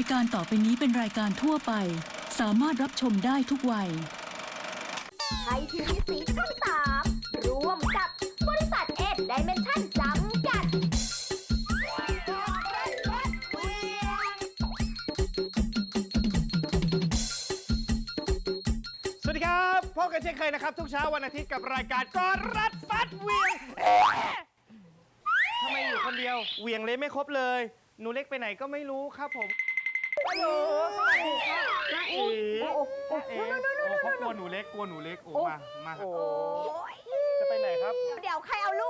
ายการต่อไปนี้เป็นรายการทั่วไป สามารถรับชมได้ทุกวัย ไทยทีวีสีช่องสามร่วมกับบริษัทเอ็ดไดเมนชั่นจำกัด สวัสดีครับพบกันเช่นเคยนะครับ ทุกเช้าวันอาทิตย์กับรายการกอรัดฟัดเหวียงเอ๊ะทำไมอยู่คนเดียวเหวียงเลยไม่ครบเลย หนูเล็กไปไหนก็ไม่รู้ครับผม ฮัลโหลสวัสดีครับจ้าเอ๋จ้าเอ๋โอ้เขากลัวหนูเล็กกลัวหนูเล็กโอ้มามาครับจะไปไหนครับ เดี๋ยวใครเอาลูก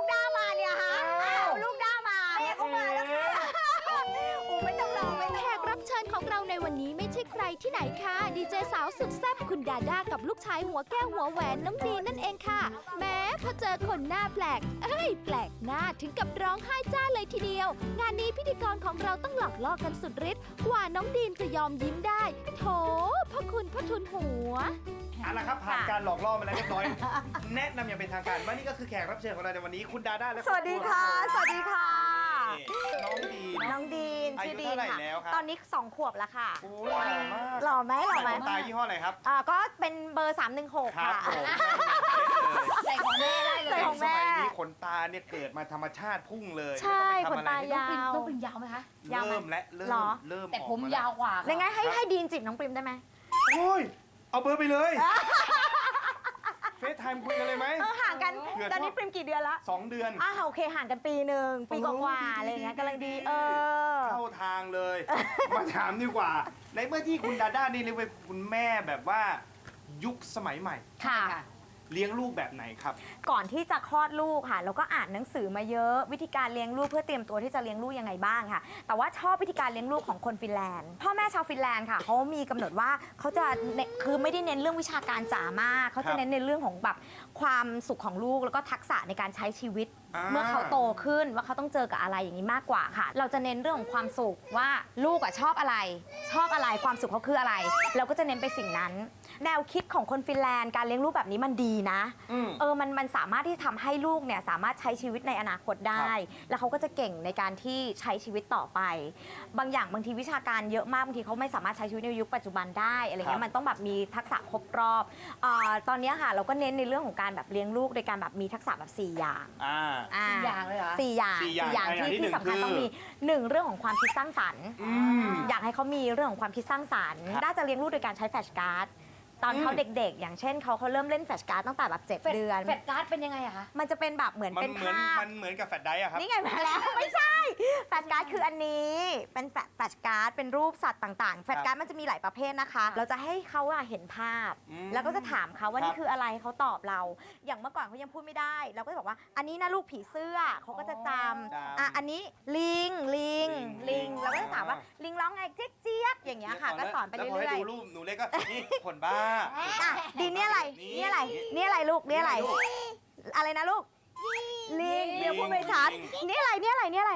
ใช่ใครที่ไหนค่ะดีเจสาวสุดแซ่บคุณดาด้ากับลูกชายหัวแก้วหัวแหวนน้องดีนนั่นเองค่ะ แม้พอเจอคนหน้าแปลก เอ้ย แปลกหน้าถึงกับร้องไห้จ้าเลยทีเดียว งานนี้พิธีกรของเราต้องหลอกล่อกันสุดฤทธิ์กว่าน้องดีนจะยอมยิ้มได้ โถพ่อคุณพ่อทุนหัว เอาละครับผ่านการหลอกล่อมาแล้วเรียบร้อย แนะนำอย่างเป็นทางการว่านี่ก็คือแขกรับเชิญของเราในวันนี้คุณดาด้าและสวัสดีค่ะ สวัสดีค่ะ น้องดีนน้องดีนอายุชื่อดีนเท่าไหร่ค่ะ แล้วครับ ตอนนี้สองขวบแล้วค่ะ โอ้ยหล่อมากหล่อไหมหล่อไหมตายี่ห้ออะไรครับ อ่าก็เป็นเบอร์ 316 ครับค่ะ ผมใส่ของแม่ได้เลยของสแม่มัยนี้ขนตาเนี่ยเกิดมาธรรมชาติพุ่งเลยใช่ไม่ต้องไปทำอะไรขนตา ยาว ต้องเป็นยาวไหมคะ ยาวไหมเริ่มและเริ่มหรอเริ่มแต่ออกผมแล้ยาวกว่าค่ะยังไงให้ให้ดีนจีบน้องปริมได้ไหมโอ้ยเอาเบอร์ไปเลย เฟซไทม์คุยกันเลยไหม เออห่างกันเผื่อตอนนี้ปริมกี่เดือนละสองเดือน อ่าโอเคห่างกันปีหนึ่งปีกโอ้ว่าดีๆอะไรอย่างเงี้ยดีกำลังดีดีเออ เข้าทางเลย มาถามดีกว่า ในเมื่อที่คุณดาด้านี่เรียกว่าคุณแม่แบบว่ายุคสมัยใหม่ ค่ะ เลี้ยงลูกแบบไหนครับ ก่อนที่จะคลอดลูกค่ะเราก็อ่านหนังสือมาเยอะ วิธีการเลี้ยงลูกเพื่อเตรียมตัวที่จะเลี้ยงลูกยังไงบ้างค่ะ แต่ว่าชอบวิธีการเลี้ยงลูกของคนฟินแลนด์ พ่อแม่ชาวฟินแลนด์ค่ะเขามีกำหนดว่าเขาจะเน้นคือไม่ได้เน้นเรื่องวิชาการจ๋ามากเขาครัจะบเน้นในเรื่องของแบบความสุขของลูกแล้วก็ทักษะในการใช้ชีวิต อ่า เมื่อเขาโตขึ้นว่าเขาต้องเจอกับอะไรอย่างนี้มากกว่าค่ะ เราจะเน้นเรื่องของความสุขว่าลูกอะชอบอะไร ชอบอะไรความสุขเขาคืออะไร เราก็จะเน้นไปสิ่งนั้น แนวคิดของคนฟินแลนด์การเลี้ยงลูกแบบนี้มันดีนะ อืม เออมันมันสามารถที่ทำให้ลูกเนี่ยสามารถใช้ชีวิตในอนาคตได้ แล้วเขาก็จะเก่งในการที่ใช้ชีวิตต่อไป บางอย่างบางทีวิชาการเยอะมากบางทีเขาไม่สามารถใช้ชีวิตในยุคปัจจุบันได้อะไรเงี้ครัยบ มันต้องแบบมีทักษะครบรอบอาตอนเนี้ยค่ะเราก็เน้นในเรื่องของการแบบเลี้ยงลูกโดยการแบบมีทักษะแบบ4อย่างอ่า อ่าสี่อย่างเลยเหรอ สี่อย่างสี่อย่างที่อย่างที่หนึ่ที่งสำคัญคือต้องมีหนึ่งเรื่องของความคิดสร้างสรรค์ อืม อยากให้เขามีเรื่องของความคิดสร้างสรรค์ ครับ น่าจะเลี้ยงลูกโดยการใช้แฟลชการ์ด ตอนเขาอืมเด็กๆ อย่างเช่นเขาเขาเริ่มเล่นแฟลชการ์ดตั้งแต่แบบเจ็ดเฟดเดือนเฟดการ์ดเป็นยังไงอะคะ มันจะเป็นแบบเหมือนมันเป็นเหมือนภาพ มันเหมือนกับแฟลชไดรฟ์อะครับ นี่ไงมาแล้ว ไม่ใช่ แฟลชการ์ดคืออันนี้ เป็นแฟลชแฟลชการ์ดเป็นรูปสัตว์ต่างๆ แฟลชการ์ดมันจะมีหลายประเภทนะคะ เราจะให้เขาอะเห็นภาพ อืมแล้วก็จะถามเขาว่าครับนี่คืออะไรเขาตอบเรา อย่างเมื่อก่อนเขายังพูดไม่ได้ เราก็จะบอกว่า อันนี้นะลูกผีเสื้อเขาก็จะจำอะอันนี้ลิงลิงลิลิงง เราก็จะถามว่าลิงร้องไงเจ๊กเจี๊ยกอย่างเงี้ยค่ะ ก็สอนไปแล้วพเรื่ให้อยดูรูปหนูเล็กก็ นี่คนบ้าๆอะดีเนี่ยอะไรนี่เนี่ยอะไรเนี่ยอะไรลูกเนี่ยอะไร อะไรนะลูกลิงลิงเดี๋ยวพูดไม่ชัดลิงนี่อะไรนี่อะไรนี่อะไร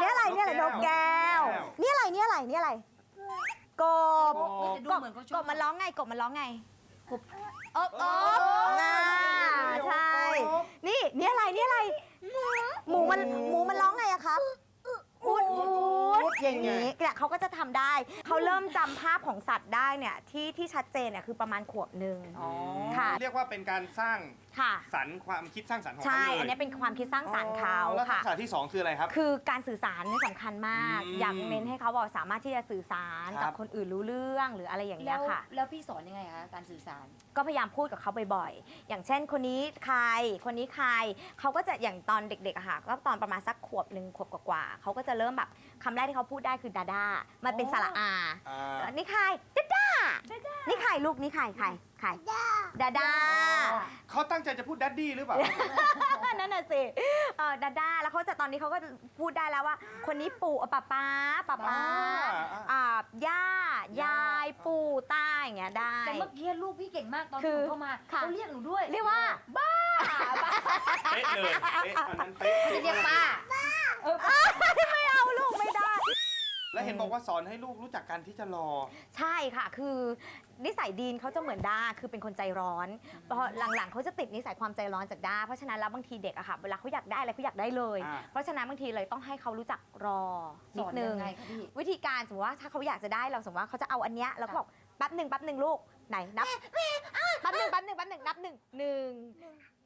นี่อะไรนี่อะไรนนกกแก้แก้ววนี่อะไรนี่อะไรนี่อะไร กบกบดูกบเหมือนเขาชกอบบมันร้องไงกบมันร้องไงกบเอบเอโอ้บอ่าใช่ นี่นี่อะไรนี่อะไร หมูมันหมูมันร้องไงอะครับอูด อูดอย่างนี้เนี่ยเขาก็จะทำได้ เขาเริ่มจำภาพของสัตว์ได้เนี่ยที่ที่ชัดเจนเนี่ยคือประมาณขวบหนึ่งค่ะ เรียกว่าเป็นการสร้าง ค่ะสรรค์ความคิดสร้างสรรค์ของใช่เขาเลยอันนี้เป็นความคิดสร้างสรรค์เขาแล้วทัค่ะ กษะที่สองคืออะไรครับ คือการสื่อสารนี่สำคัญมาก อืมอยากเน้นให้เขาบอกสามารถที่จะสื่อสารครักับบ คนอื่นรู้เรื่องหรืออะไรอย่างเงี้แล้ยวค่ะ แล้วพี่สอนยังไงคะการสื่อสาร ก็พยายามพูดกับเขาบ่อยๆ อย่างเช่น คนนี้ใคร คนนี้ใคร เขาก็จะอย่างตอนเด็กๆอะค่ะ ก็ตอนประมาณสักขวบหนึ่งขวบกว่าๆเขาก็จะเริ่มแบบคำแรกที่เขาพูดได้คือดาดามันเป็นอ๋อสระอา อ่า นี่ใครดาดานี่ใครลูกนี่ใครใคร ใครดาดา เขาตั้งใจจะพูดดัดดี้หรือเปล่า นั่นน่ะสิเออดาด้าแล้วเขาจะตอนนี้เขาก็พูดได้แล้วว่า คนนี้ปู่เอ่อป้าป้าป้าป้าอ่า อ่าย่า ยายปู่ตาอย่างเงี้ยได้ แต่เมื่อกี้ลูกพี่เก่งมากตอนคืที่อหนูเข้ามาค่ะ เขาเรียกหนูด้วยเรียกว่าบ้าบ้าเป๊ะเลยเป๊ะอันนั้นเป๊ะเรียกป้าไม่เอาลูกไม่ได้ แล้วเห็นบอกว่าสอนให้ลูกรู้จักการที่จะรอ ใช่ค่ะ คือ นิสัยดีนเขาจะเหมือนด้าคือเป็นคนใจร้อนพอหลังๆเขาจะติดนิสัยความใจร้อนจากด้าเพราะฉะนั้นแล้วบางทีเด็กอะค่ะเวลาเขาอยากได้อะไรเขาอยากได้เลย อ่า เพราะฉะนั้นบางทีเลยต้องให้เขารู้จักรอสนิดอนนึยังงไงคะพี่ วิธีการสมมติว่าถ้าเขาอยากจะได้เราสมมติว่าเขาจะเอาอันเนี้ยเราก็บอกแป๊บหนึ่งแป๊บหนึ่งลูกไหนนับแป๊บหนึ่งแป๊บหนึ่งแป๊บหนึ่งนับหนึ่งหนึ่ง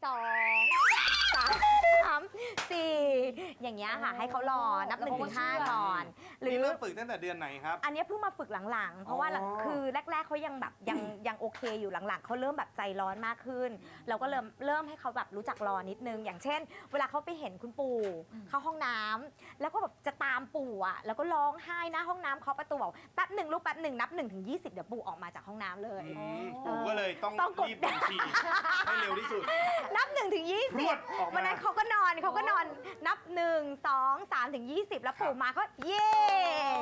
สอง สามสี่อย่างเงี้ยค่ะ ให้เขารอนับหนึ่งถึงห้าก่อน หรืนี่อ เริ่มฝึกตั้งแต่เดือนไหนครับ อันเนี้ยเพิ่งมาฝึกหลังๆ เพราะว่าหลังอ๋อ คือแรก ๆเขายังแบบยังยังโอเคอยู่หลังๆเขาเริ่มแบบใจร้อนมากขึ้น เราก็เริ่มเริ่มให้เขาแบบรู้จักรอนิดนึง อย่างเช่น เวลาเขาไปเห็นคุณปู่เข้าห้องน้ำแล้วก็แบบจะตามปู่อะแล้วก็ร้องไห้หน้าห้องน้ำเคาะประตูบอกแป๊บหนึ่งลูกแป๊บหนึ่งนับหนึ่งถึงยี่สิบเดี๋ยวปู่ออกมาจากห้องน้ำเลย อืมปู่ก็เลยต้องต้องกด รีบบัญชีให้เร็วที่สุดนับหนึ่งถึงยี่รสิวบดออกมาวันนั้นเขาก็นอนเขาก็นอนนับหนึ่งสองสามถึงยี่สิบแล้วปู่มาก็เย่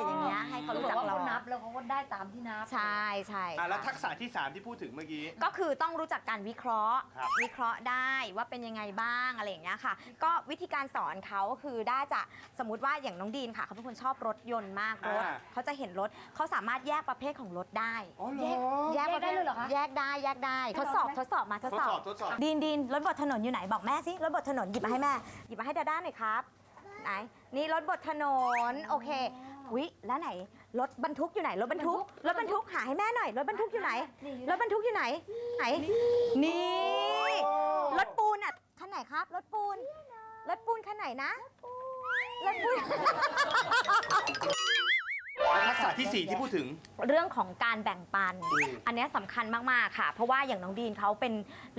อย่างเงี้ยให้เขาเขารู้บอกจักว่ารเขาอนับแล้วเขาก็ได้ตามที่นับ ใช่ใช่อะแล้วค่ะทักษะที่ 3 ที่พูดถึงเมื่อกี้ ก็คือต้องรู้จักการวิเคราะห์ ครับ วิเคราะห์ได้ว่าเป็นยังไงบ้างอะไรอย่างเงี้ยค่ะ ก็วิธีการสอนเขาคือได้จะสมมติว่าอย่างน้องดีนค่ะเขาเป็นคนชอบรถยนต์มากรถอ่า เขาจะเห็นรถเขาสามารถแยกประเภทของรถได้ อ๋อเหรแยอกประภทได้เลยเหรอคะแยกได้แยกได้ให้ทเราดสอบได้ไหมทดสอบมาทดทดสอสอบ บทดสอบ ดีนดีนรถบดถนนอยู่ไหนบอกแม่สิรถบดถนนหยิบมาให้แม่ หยิบมาให้ดาด้าหน่อยครับ ไหน นี่รถบดถนน โอเควิแล้วไหน รถบรรทุกอยู่ไหน รถบรรทุก รถบรรทุกหาให้แม่หน่อย รถบรรทุกอยู่ไหนนี่รถบรรทุกอยู่ไหน ไหน นี่ รถปูนอะคันไหนครับ รถปูน รถปูนคันไหนนะ รถปูน แล้วทักษะที่4ที่พูดถึง เรื่องของการแบ่งปัน อืม อันเนี้ยสำคัญมากๆค่ะ เพราะว่าอย่างน้องดีนเขาเป็น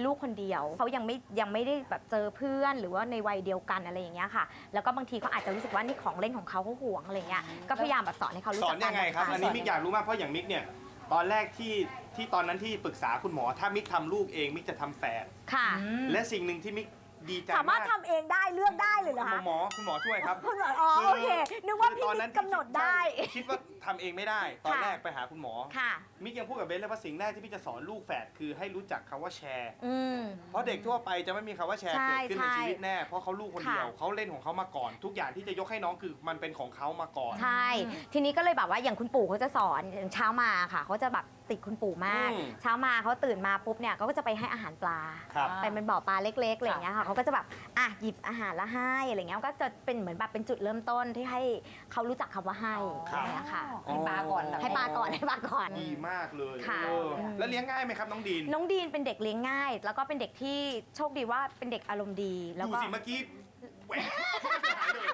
ลูกคนเดียว เขายังไม่ยังไม่ได้แบบเจอเพื่อนหรือว่าในวัยเดียวกันอะไรอย่างเงี้ยค่ะ แล้วก็บางทีเขาอาจจะรู้สึกว่านี่ของเล่นของเขาเขาห่วงอะไรเงี้ย ก็พยายามแบบสอนให้เขารู้สอจันกยังไงครับกาอันนี้มิกอยากรู้มากเพราะอย่างมิกเนี่ย ตอนแรกที่ที่ตอนนั้นที่ปรึกษาคุณหมอ ถ้ามิกทำลูกเองมิกจะทำแฝดค่ะ และสิ่งหนึ่งที่มิก ดีใจสามารถกทำเองได้เลือกได้เลยเหรอหมอคะหมอคุณหมอช่วยครับ คุณหมออ๋อโอเคนึกว่าคือพี่ตอนมินั้นกกำหนดได้ ใช่คิดว่าทำเองไม่ได้ ตอนค่ะ แรกไปหาคุณหมอ ค่ะ มิกยังพูดกับเบนเลยว่าสิ่งแรกที่มิกจะสอนลูกแฝดคือให้รู้จักคำว่าแชร์ อืม เพราะเด็กทั่วไปจะไม่มีคำว่าแชร์ใช่เกิดขึ้นในใช่ชีวิตแน่ เพราะเขาลูกคนเดียวค่ะ เขาเล่นของเขามาก่อน ทุกอย่างที่จะยกให้น้องคือมันเป็นของเขามาก่อน ใช่ ทีนี้ก็เลยแบบว่าอย่างคุณปู่เขาจะสอนอย่างเช้ามาค่ะเขาจะแบบ ติดคุณปู่มาก อืม เช้ามาเขาตื่นมาปุ๊บเนี่ยเขาก็จะไปให้อาหารปลา ครับ ไปเป็นบ่อปลาเล็กๆอะไรอย่างเงี้ยค่ะเขาก็จะแบบอะหยิบอาหารแล้วให้อะไรเงี้ยก็จะเป็นเหมือนแบบเป็นจุดเริ่มต้นที่ให้เขารู้จักคำว่าให้ครับ อะไรเงี้ยค่ะ ให้ปลาก่อนแบบให้ปลาก่อนให้ปลาก่อน ดีมากเลยค่ะ เออแล้วเลี้ยงง่ายไหมครับน้องดีนน้องดีนเป็นเด็กเลี้ยงง่าย แล้วก็เป็นเด็กที่โชคดีว่าเป็นเด็กอารมณ์ดีแล้วดูก็ สิเมื่อกี้แหวกหายเลย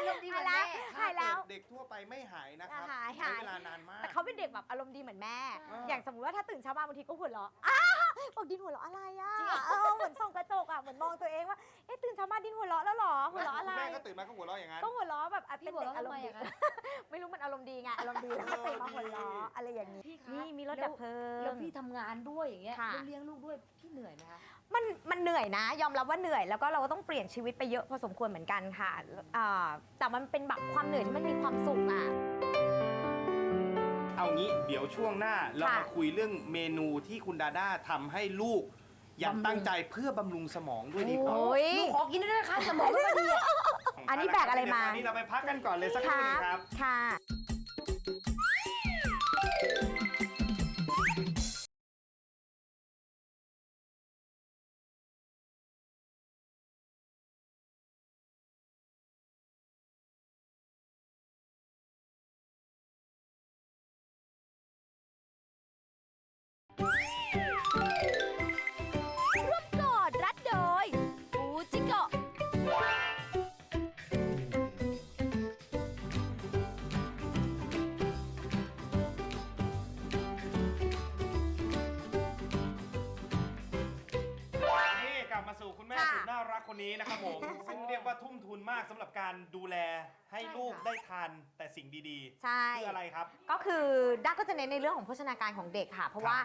อารมณ์ดีเหมือนหายแม่แล้วหายแล้วเด็กทั่วไปไม่หายนะครับหายใช้หาย เวลานานมาก แต่เขาเป็นเด็กแบบอารมณ์ดีเหมือนแม่ อ่า อย่างสมมติว่าถ้าตื่นเช้ามาบางทีก็หัวเราะอ้าบอกดินหัวเราะอะไรอะเออเหมือนส่องกระจกอะ เหมือนมองตัวเองว่า เอ๊ะตื่นเช้ามาดินหัวเราะแล้วเหรอ หัวเราะอะไร แม่ก็ตื่นมาก็หัวเราะอย่างนั้น ก็หัวเราะแบบอะพี่เป็นหัวเด็กเราะอารทำมไมณ์ดี อะคะ ไม่รู้มันอารมณ์ดีไง อารมณ์ดีแล้วก็ตื่นมาหัวเราะ รถแล้ดัวบเพลิแล้วงพี่ทำงานด้วยอย่างเงี้ยค่ะ แล้วเลี้ยงลูกด้วยพี่เหนื่อยไหมคะ มันมันเหนื่อยนะยอมรับว่าเหนื่อยแล้วก็เราก็ต้องเปลี่ยนชีวิตไปเยอะพอสมควรเหมือนกันค่ะอ่าแต่มันเป็นแบบความเหนื่อยที่มันมีความสุขอะ เอางี้เดี๋ยวช่วงหน้าเราค่ะมาคุยเรื่องเมนูที่คุณดาด้าทำให้ลูก อย่างบำรุง ตั้งใจเพื่อบำรุงสมองด้วยดีกว่าโอ้ยลูกขอกินด้วยนะคะสมองไม่ค่อยดีอะอันนี้แบกอะไรมา เดี๋ยวตอนนี้เราไปพักกันก่อนเลยสักคครู่รัหนึงบครับ ค่ะ ทุ่มทุนมากสำหรับการดูแลให้ลูกได้ทานแต่สิ่งดีใช่ ๆคืออะไรครับ ก็คือด้าก็จะเน้นในเรื่องของโภชนาการของเด็กค่ะ เพราะว่า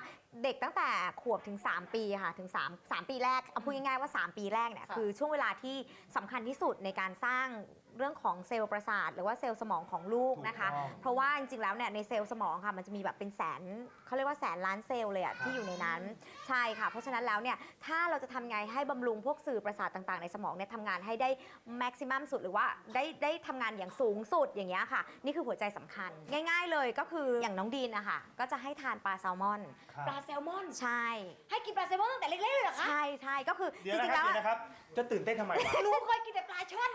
เด็กตั้งแต่ขวบถึง 3 ปีค่ะถึง3 3ปีแรกเอาพูดง่ายๆว่า 3 ปีแรกเนี่ยค่ะ คือช่วงเวลาที่สำคัญที่สุดในการสร้าง เรื่องของเซลล์ประสาท หรือว่าเซลล์สมองของลูกนะคะ ถูกต้องเพราะว่าจริงๆแล้วเนี่ยในเซลล์สมองค่ะมันจะมีแบบเป็นแสนเขาเรียกว่าแสนล้านเซลล์เลยอะที่อยู่ในนั้นใช่ค่ะ เพราะฉะนั้นแล้วเนี่ยถ้าเราจะทำไงให้บำรุงพวกสื่อประสาทต่างๆ ในสมองเนี่ยทำงานให้ได้แม็กซิมัมสุดหรือว่าได้ได้ทำงานอย่างสูงสุดอย่างเงี้ยค่ะ นี่คือหัวใจสำคัญ ง่าย ๆเลยก็คืออย่างน้องดีนนะคะก็จะให้ทานปลาแซลมอน ปลาแซลมอน ใช่ ให้กินปลาแซลมอนตั้งแต่เล็กๆเลยเหรอคะใช่ใช่ก็คือเดี๋ยวจนะริงคๆรับแล้วเดี๋ยวนะครับ จะตื่นเต้นทำไมวะ หนูเคยกินแต่ปลาช่อนค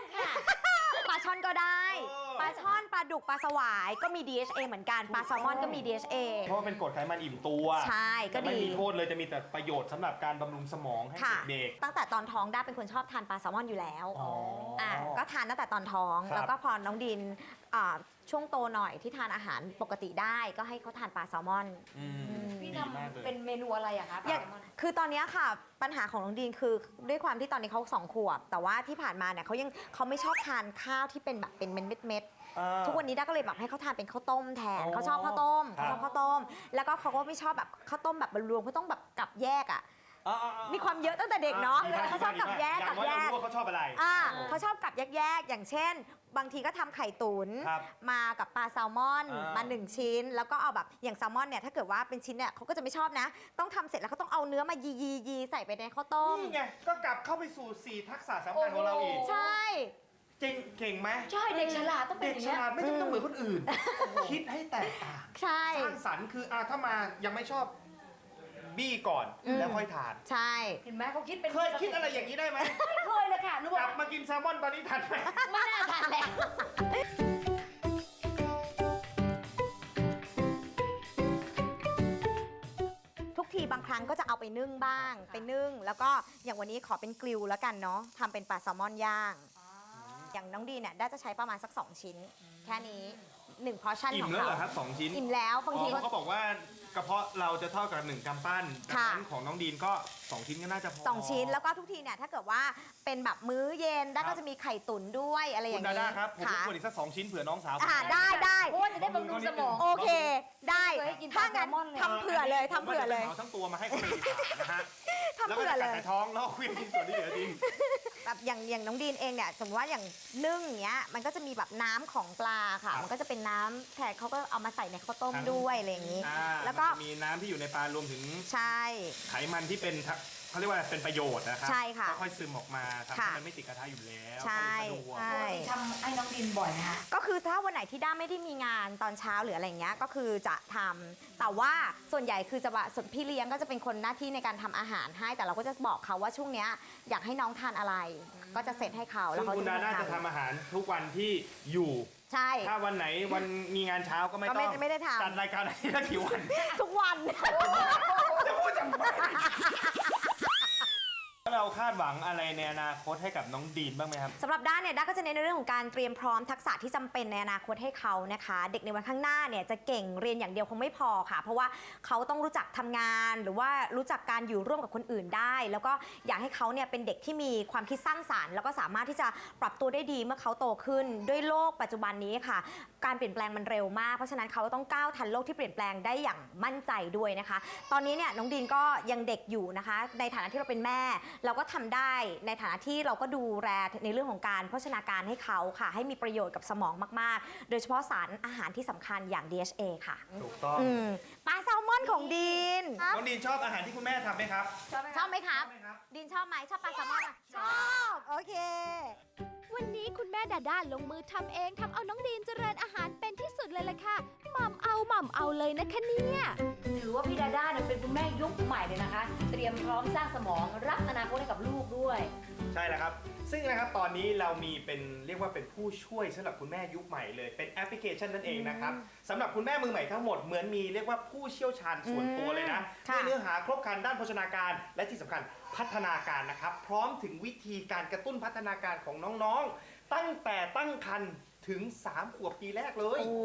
่ะปลาช่อน ก็ได้เออ ปลาช่อนปลาดุกปลาสวายก็มี DHA เหมือนกันปลาแซลมอนก็มี DHA เพราะว่าเป็นกรดไขมันอิ่มตัวใช่ก็จะไม่ดีมีโทษเลยจะมีแต่ประโยชน์สำหรับการบำรุงสมองให้ค่ะ เด็ก ตั้งแต่ตอนท้องได้เป็นคนชอบทานปลาแซลมอนอยู่แล้วๆอ๋อออะก็ทานตั้งแต่ตอนท้อง ครับ แล้วก็พอน้องดินอ่าช่วงโตหน่อยที่ทานอาหารปกติได้ก็ให้เขาทานปลาแซลมอนอืมพี่ดี ทมากเลยำเป็นเมนูอะไรอะคะปลาอย่างแซลมอน คือตอนเนี้ยค่ะปัญหาของน้องดีนคือด้วยความที่ตอนนี้เขาสองขวบ แต่ว่าที่ผ่านมาเนี่ยเขายังเขาไม่ชอบทานข้าวที่เป็นแบบเป็นเม็ดเม็ดๆ อ่า ทุกวันนี้ด้าก็เลยแบบให้เขาทานเป็นข้าวต้มแทนอ๋อเขาชอบข้าวต้มครับเขาชอบข้าวต้ม แล้วก็เขาก็ไม่ชอบแบบข้าวต้มแบบรวมๆเขาต้องแบบกลับแยกอะอ่าๆๆมีความเยอะตั้งแต่เด็กเนาะดีมเขาชอบกลับแยกอกลัย่าบงน้อยแยเรากรู้ว่าเขาชอบอะไร อ่าเขาชอบกลับแยกๆ อย่างเช่น บางทีก็ทำไข่ตุนครับ มากับปลาแซลมอนอ่ามมาหนึ่งชิ้น แล้วก็เอาแบบอย่างแซลมอนเนี่ยถ้าเกิดว่าเป็นชิ้นเนี่ยเขาก็จะไม่ชอบนะ ต้องทำเสร็จแล้วเขาต้องเอาเนื้อมายียียีใส่ไปในข้าวต้มนี่ไง ก็กลับเข้าไปสู่4ทักษะสำคัญของเราอีก ใช่ จริงเก่งไหมใช่เด็กฉลาดต้องเป็นเด็อกย่างฉเงี้ย ลาดไม่จำเป็นต้องเหมือนคนอื่น คิดให้แตกต่าง ใช่ สร้างสรรค์คืออะถ้ามายังไม่ชอบบี้ก่อนอืม แล้วค่อยทาน ใช่ เห็นไหมเขาคิดเป็นเคยคิดอะไรอย่างนี้ได้ไหม ไม่เคยเลยค่ะหนูบกอลักบมากินแซลมอนตอนนี้ทันไหม ไม่น่าทานแล้ว รั้งก็จะเอาไปนึ่งบ้างไปนึ่ง แล้วก็อย่างวันนี้ขอเป็นกริลแล้วกันเนาะทำเป็นปลาแซลมอนย่าง อย่างน้องดีเนี่ยได้จะใช้ประมาณสัก 2 ชิ้น แค่นี้1พอชั่นอิ่ขมองแล้วเขาเหรอครับสองชิ้น อิ่มแล้วบางที อ๋อก็เขาบอกว่า กระเพาะเราจะเท่ากับหนึ่งกำปั้นดังค่ะ นั้นของน้องดีนก็2ชิ้นก็น่าจะพอ สองชิ้นแล้วก็ทุกทีเนี่ยถ้าเกิดว่าเป็นแบบมื้อเย็นด้าครัก็บ จะมีไข่ตุ๋นด้วยอะไรอคุย่าณงดานี้ด้าครับผมรบค่ะกวนอีกสักสองชิ้นเผื่อน้องสาวผม อ่าได้ได้เพราะว่าจะได้บำรุงสมอง โอเค ได้ เคยกินปลาถ้างั้นแซลมอนเลย ทำเผื่อเลยทำเผื่อเลย ผมว่าจะเอาทั้งตัวมาให้เขาเลยดีกว่านะฮะ ทำแล้วก็เผื่อจะเลกัดยในท้องแล้วเคลื่อนกินส่วนที่เหลือจริงแบบอย่างอย่างน้องดีนเองเนี่ยสมมติว่าอย่างนึ่งอย่างเงี้ยมันก็จะมีแบบน้ำของปลาค่ะ ครับมันก็จะเป็นน้ำแทนเขาก็เอามาใส่ในข้าวต้มครับด้วยอะไรอย่างนี้ อ่าแล้วก็มันจะมีน้ำที่อยู่ในปลารวมถึงใช่ ไขมันที่เป็นทะ เขาเรียกว่าเป็นประโยชน์นะครับใช่ค่ะค่อยๆซึมออกมาทำให้ค่ะมันไม่ติดกระทะอยู่แล้วใช่ ก็เลยสะดวก ใช่ ทำให้น้องดินบ่อยนะคะ ก็คือถ้าวันไหนที่ด้าไม่ได้มีงานตอนเช้าหรืออะไรเงี้ยก็คือจะทำแต่ว่าส่วนใหญ่คือจะว่าส่วนพี่เลี้ยงก็จะเป็นคนหน้าที่ในการทำอาหารให้ แต่เราก็จะบอกเขาว่าช่วงเนี้ยอยากให้น้องทานอะไร ก็จะเซตให้เขาแล้ซึ่วงเขาคุณดาน่าจะทำทำอาหารทุกวันที่อยู่ ใช่ ถ้าวันไหนวันมีงานเช้าก็ไม่ก็ต้ไม่องไม่ได้ทำ จัดรายการอาทิตย์ละกี่วัน ทุกวัน จะพูดจำไม เราคาดหวังอะไรในอนาคตให้กับน้องดีนบ้างไหมครับสำหรับด้านเนี่ยด้าก็จะเน้นในเรื่องของการเตรียมพร้อมทักษะที่จำเป็นในอนาคตให้เขานะคะ เด็กในวันข้างหน้าเนี่ยจะเก่งเรียนอย่างเดียวคงไม่พอค่ะ เพราะว่าเขาต้องรู้จักทำงาน หรือว่ารู้จักการอยู่ร่วมกับคนอื่นได้ แล้วก็อยากให้เขาเนี่ยเป็นเด็กที่มีความคิดสร้างสารรค์แล้วก็สามารถที่จะปรับตัวได้ดีเมื่อเขาโตขึ้นด้วยโลกปัจจุบันนี้ค่ะ การเปลี่ยนแปลงมันเร็วมากเพราะฉะนั้นเขาต้องก้าวทันโลกที่เปลี่ยนแปลงได้อย่างมั่นใจด้วยนะคะ ตอนนี้เนี่ยน้องดีนก็ยังเด็กอยู่นะคะ ในฐานะที่เราเป็นแม่เราก็ทำได้ในฐานะที่เราก็ดูแลในเรื่องของการโภชนาการให้เขาค่ะ ให้มีประโยชน์กับสมองมาก ๆ โดยเฉพาะสารอาหารที่สำคัญอย่าง DHA ค่ะถูกต้อง อืมปลาแซลม อนของดีน น้องดีนชอบอาหารที่คุณแม่ทำไหมครับ ชอบไหมครับ ชอบไหมครับ ดินชอบไหมชอบปลาแซลมอนอะชอบ โอเค วันนี้คุณแม่ดาด้าลงมือทำเองทำเอาน้องดีนเจริญอาหารเป็นที่สุดเลยล่ะค่ะหม่ำเอาหม่ำเอาเลยนะคะเนี่ย ถือว่าพี่ดาด้าเนี่ยเป็นคุณแม่ยุคใหม่เลยนะคะ เตรียมพร้อมสร้างสมองรักอนาคตให้กับลูกด้วย ใช่แล้วครับ ซึ่งนะครับตอนนี้เรามีเป็นเรียกว่าเป็นผู้ช่วยสำหรับคุณแม่ยุคใหม่เลย เป็นแอปพลิเคชันนั่นเองนะครับสำหรับคุณแม่มือใหม่ทั้งหมดเหมือนมีเรียกว่าผู้เชี่ยวชาญส่วนตัวเลยนะอืมค่ะด้วยเนื้อหาครบครันด้านโภชนาการ และที่สำคัญพัฒนาการนะครับ พร้อมถึงวิธีการกระตุ้นพัฒนาการของน้องๆ ตั้งแต่ตั้งครรภ์ ถึง 3 ขวบปีแรกเลยโอ้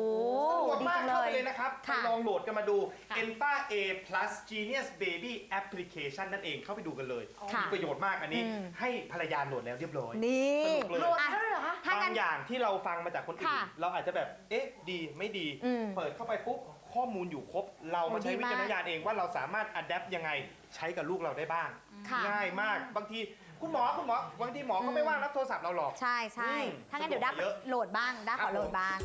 สะดวกดีมากจังเข้าเลไปยเลยนะครับไปค่ะลองโหลดกันมาดู ค่ะ Enta A Plus Genius Baby Application นั่นเองเข้าไปดูกันเลยค่ะมีประโยชน์มากอันนี้ อืม ให้ภรรยาโหลดแล้วเรียบร้อย นี่สนุกเลย โหลดแล้วเหรอคะ ถ้าบางั้งนอย่างที่เราฟังมาจากคนอื่น ค่ะเราอาจจะแบบ เอ๊ะ ดีไม่ดี อืม เปิดเข้าไปปุ๊บ ข้อมูลอยู่ครบ เรามาใช้โอ้ดีวิมากจารณญาณเองว่าเราสามารถอัดแอปยังไงใช้กับลูกเราได้บ้าง ค่ะ ง่ายมากบางทีคุณหมอคุณหมอบางทีหมอก็ไม่ว่างรับโทรศัพท์เราหรอก ใช่ใช่อืมถ้างั้นเดี๋ยวด้าสะดวกกว่าเยอะ โหลดบ้างด้าครัขบอโหลดผมบ้าง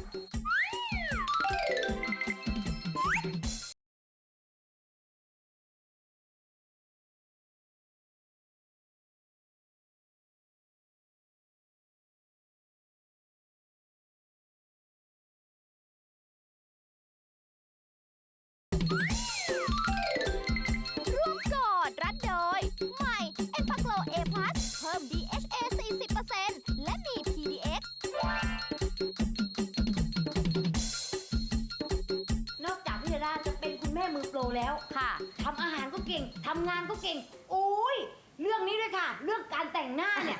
ม่มือโปรแล้วค่ะ ทำอาหารก็เก่งทำงานก็เก่งโอ้ยเรื่องนี้ด้วยค่ะ เรื่องการแต่งหน้าเนี่ย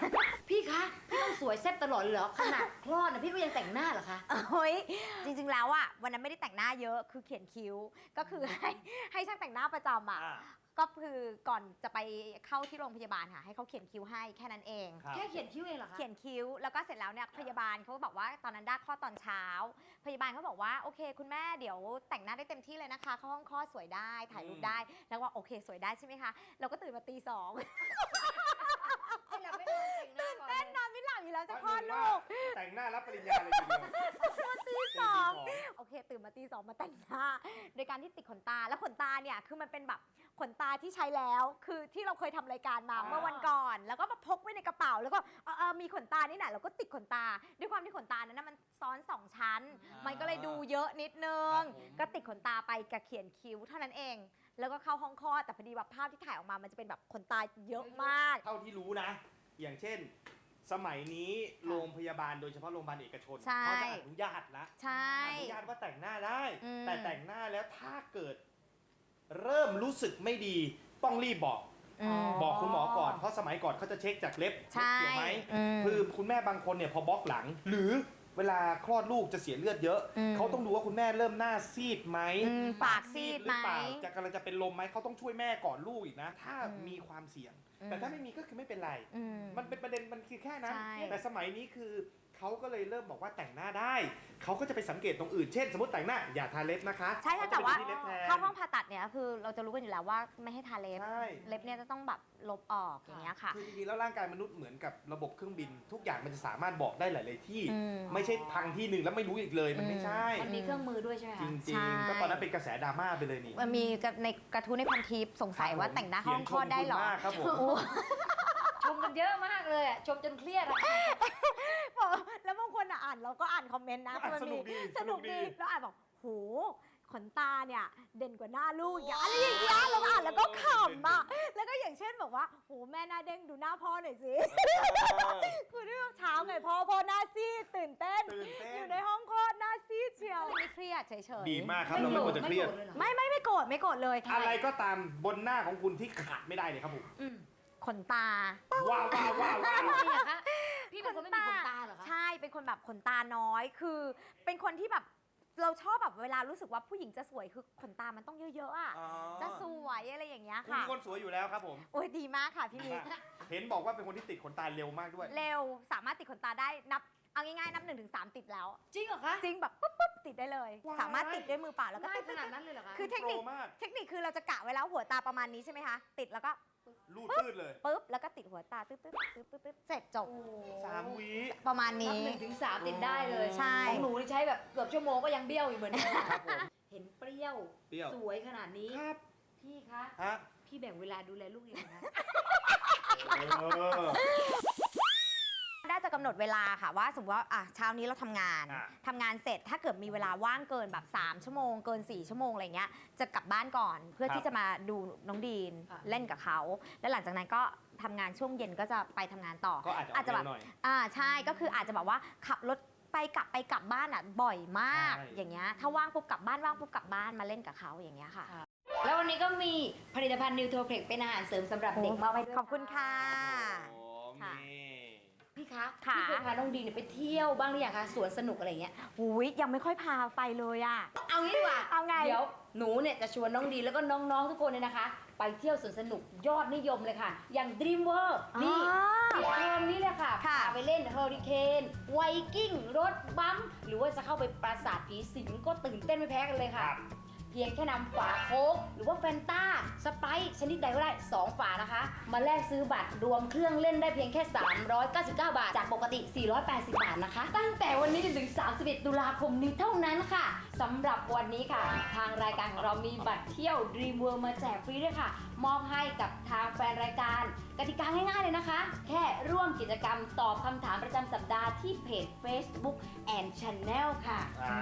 พี่คะพี่ต้องสวยแซ่บตลอดเลยเหรอขนาดคลอดนะพี่ก็ยังแต่งหน้าเหรอคะ เฮ้ยจริงๆแล้วอะวันนั้นไม่ได้แต่งหน้าเยอะคือเขียนคิ้ว ก็คือให้ให้ช่างแต่งหน้าประจำอะอ่า ก็คือก่อนจะไปเข้าที่โรงพยาบาลค่ะ ให้เขาเขียนคิ้วให้แค่นั้นเอง ครับ แค่เขียนคิ้วเองเหรอคะ เขียนคิ้วแล้วก็เสร็จแล้วเนี่ยพยาบาลเขาก็บอกว่าตอนนั้นด้าคลอดตอนเช้า พยาบาลเขาบอกว่าโอเค คุณแม่เดี๋ยวแต่งหน้าได้เต็มที่เลยนะคะ เข้าห้องคลอดสวยได้ถ่ายรูปได้ แล้วว่าโอเค สวยได้ใช่ไหมคะ เราก็ตื่นมาตีสอง แล้วจะคลอดลูก แต่งหน้ารับปริญญาเลยทีเดียวตีสอง โอเค ตื่นมาตีสองมาแต่งหน้า โดยการที่ติดขนตาแล้วขนตาเนี่ยคือมันเป็นแบบขนตาที่ใช้แล้ว คือที่เราเคยทำรายการมาอ่า เมื่อวันก่อน แล้วก็มาพกไว้ในกระเป๋า แล้วก็เออเออมีขนตานี่แหละเราก็ติดขนตา ด้วยความที่ขนตานั้นนะมันซ้อนสองชั้น มันก็เลยดูเยอะนิดนึง ครับผม ก็ติดขนตาไปกับเขียนคิ้วเท่านั้นเอง แล้วก็เข้าห้องคลอดแต่พอดีแบบภาพที่ถ่ายออกมามันจะเป็นแบบขนตาเยอะมาก เท่าที่รู้นะ อย่างเช่น สมัยนี้โรงพยาบาลโดยเฉพาะโรงพยาบาลเอกชนใช่ เขาจะอนุญาตละใช่ อนุญาตว่าแต่งหน้าได้ อืม แต่แต่งหน้าแล้วถ้าเกิด เริ่มรู้สึกไม่ดี ต้องรีบบอก อืม บอกคุณหมอก่อนเพราะสมัยก่อนเขาจะเช็คจากเล็บใช่เล็บเขียวไหมอืมคือคุณแม่บางคนเนี่ยพอบล็อกหลัง หรือเวลาคลอดลูกจะเสียเลือดเยอะ อืมเขาต้องดูว่าคุณแม่เริ่มหน้าซีดไหมอืมปากซีดหรือเปล่าไหมจะกำลังจะเป็นลมไหมเขาต้องช่วยแม่ก่อนลูกอีกนะ ถ้าอืม มีความเสี่ยงอืม แต่ถ้าไม่มีก็คือไม่เป็นไร อืม มันเป็นประเด็นมันคือแค่นั้น ใช่ แต่สมัยนี้คือ เขาก็เลยเริ่มบอกว่าแต่งหน้าได้ เขาก็จะไปสังเกตตรงอื่น เช่น สมมติแต่งหน้าอย่าทาเล็บนะคะใช่ถ้าเขแต่จะไปว่าที่เล็บแทน เข้าห้องผ่าตัดเนี่ยคือเราจะรู้กันอยู่แล้วว่าไม่ให้ทาเล็บ ใช่ เล็บเนี่ยจะต้องแบบลบออกอย่างเงี้ยค่ะ คือจริงๆแล้วร่างกายมนุษย์เหมือนกับระบบเครื่องบิน ทุกอย่างมันจะสามารถบอกได้หลาย ๆ ที่ อืมไม่ใช่พังที่หนึ่งแล้วไม่รู้อีกเลยมันไม่ใช่ มันมีเครื่องมือด้วยใช่ไหมจคะ ริง ใช่ ๆ ก็ตอนนั้นเป็นกระแสดราม่าไปเลยนี่มันมีกับในกระทู้ในพันทิปสงสัยว่าแต่งหน้าห้องคลอดได้เหรอ เขียนชมคุณมากครับผมโอ้ชมกันเยอะมากเลยอะชมจนเครียดอะแล้วบางคนอะอ่านเราก็อ่านคอมเมนต์นะก็อ่านมัสนุกดีสนุกสนุกดีดี แล้วอ่านบอกโหขนตาเนี่ยเด่นกว่าหน้าลูกอย่างอะไรอย่างเงี้ยเราอ่านแล้วก็ขำอะแล้วก็อย่างเช่นบอกว่าโหแม่หน้าเด้งดูหน้าพ่อหน่อยสิ คือที่เช้าไงพ่อพ่อหน้าซีดตื่นเต้น ตื่นเต้อนยู่ในห้องคลอดหน้าซีดเชียวไม่เครียดเฉยๆ ดีมากครับเราไม่ควรจะเครียด ไม่โกรธเลยเหรอไม่ไม่ไม่โกรธไม่โกรธเลยอะไรก็ตามบนหน้าของคุณที่ขาดไม่ได้เลยครับผมอืมขนตาว้าวว้าวว้าวว้าวทำไมอะคะ พี่เป็นคนไม่มีขนตาเหรอคะ ใช่เป็นคนแบบขนตาน้อย คือเป็นคนที่แบบเราชอบแบบเวลารู้สึกว่าผู้หญิงจะสวยคือขนตามันต้องเยอะๆอะอ๋อ จะสวยอะไรอย่างเงี้ยคุณค่ะเป็นคนสวยอยู่แล้วครับผม โอ้ยดีมากค่ะพี่มิกเห็นบอกว่าเป็นคนที่ติดขนตาเร็วมากด้วย เร็วสามารถติดขนตาได้นับเอาง่ายๆนับหนึ่งถึงสามติดแล้ว จริงเหรอคะ จริงแบบปุ๊บปุ๊บติดได้เลย ว้าย สามารถติดด้วยมือเปล่าแล้วก็ง่ายติดขนาดนั้นเลยเหรอคะ คือเทคนิคโปรมาก เทคนิคคือเราจะกะไว้แล้วหัวตาประมาณนี้ใช่ไหมคะ ติดแล้วก็ รูดพืดเลยปุ๊บแล้วก็ติดหัวตาตึ๊ดตึ๊ดตึ๊ดตึ๊ดตึ๊ดเสร็จจบโอ้สามวิ ประมาณนับนี้ หนึ่งถึงสามติดได้เลยใช่ ของหนูนี่ใช้แบบเกือบชั่วโมงก็ยังเบี้ยวอยู่เหมือนเดิมครับผมเห็นเปรี้ยว เปรี้ยว สวยขนาดนี้ ครับพี่คะ ฮะพี่แบ่งเวลาดูแลลูกยังไงคะ เออได้จะ กำหนดเวลาค่ะว่าสมมติว่าอะเช้านี้เราทำงาน อะทำงานเสร็จถ้าเกิดมีเวลาว่างเกินแบบ 3 ชั่วโมง เกิน 4 ชั่วโมงอะไรเงี้ยจะกลับบ้านก่อนเพื่อครับที่จะมาดูน้องดีนค่ะ เล่นกับเขา แล้วหลังจากนั้นก็ทำงานช่วงเย็นก็จะไปทำงานต่อ ก็อาจจะออาอจกจะเร็แบบวหน่อย อ่าใช่ก็คืออาจจะแบบว่าขับรถไปกลับไปกลับบ้านอะบ่อยมากใช่ อย่างเงี้ยถ้าว่างปุ๊บกลับบ้านว่างปุ๊บกลับบ้านมาเล่นกับเขาอย่างเงี้ยค่ะแล้ววันนี้ก็มีผลิตภัณฑ์นิวโทรเพล็กเป็นอาหารเสริมสำหรับเด็กมาไว้ด้วยขอบคุณค่ะโอ้ค่ะ นี่ พี่คะค่ะ พี่เคยพาน้องดีเนี่ยไปเที่ยวบ้างหรือยังคะสวนสนุกอะไรเงี้ยหุยยังไม่ค่อยพาไปเลยอะ เอางี้ดีกว่าเอาไง เดี๋ยวหนูเนี่ยจะชวนน้องดีแล้วก็น้องๆทุกคนเนี่ยนะคะ ไปเที่ยวสวนสนุกยอดนิยมเลยค่ะ อย่าง Dream World นี่อ๋อ ปิดเทอมนี้เลยค่ะค่ะ พาไปเล่นเฮอริเคนไวกิ้งรถบัมป์หรือว่าจะเข้าไปปราสาทผีสิงก็ตื่นเต้นไม่แพ้กันเลยคค่ะรับ เพียงแค่นำฝาโค้กหรือว่าแฟนตาสไปซ์ชนิดใดก็ได้ 2 ฝานะคะ มาแลกซื้อบัตรรวมเครื่องเล่นได้เพียงแค่ 399 บาท จากปกติ 480 บาทนะคะ ตั้งแต่วันนี้จนถึง 31 ตุลาคมนี้เท่านั้นค่ะสำหรับวันนี้ค่ะ ทางรายการของเรามีบัตรเที่ยว Dream World มาแจกฟรีด้วยค่ะ มอบให้กับทางแฟนรายการ กติกาง่ายๆเลยนะคะ แค่ร่วมกิจกรรมตอบคำถามประจำสัปดาห์ที่เพจ Facebook and Channel ค่ะอ่า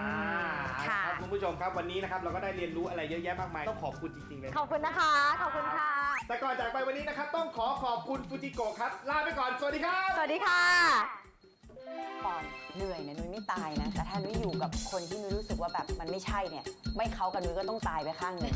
ค่ะ ครับคุณผู้ชมครับวันนี้นะครับเราก็ได้เรียนรู้อะไรเยอะแยะมากมายต้องขอบคุณจริงๆเลยขอบคุณนะคะ ขอบคุณค่ะ แต่ก่อนจากไปวันนี้นะครับต้องขอขอบคุณฟูจิโกะครับลาไปก่อนสวัสดีครับ สวัสดีค่ะ ก่อนเหนื่อยเนี่ยนุ้ยไม่ตายนะ แต่ถ้านุ้ยอยู่กับคนที่นุ้ยรู้สึกว่าแบบมันไม่ใช่เนี่ย ไม่เข้ากันนุ้ยก็ต้องตายไปข้างหนึ่ง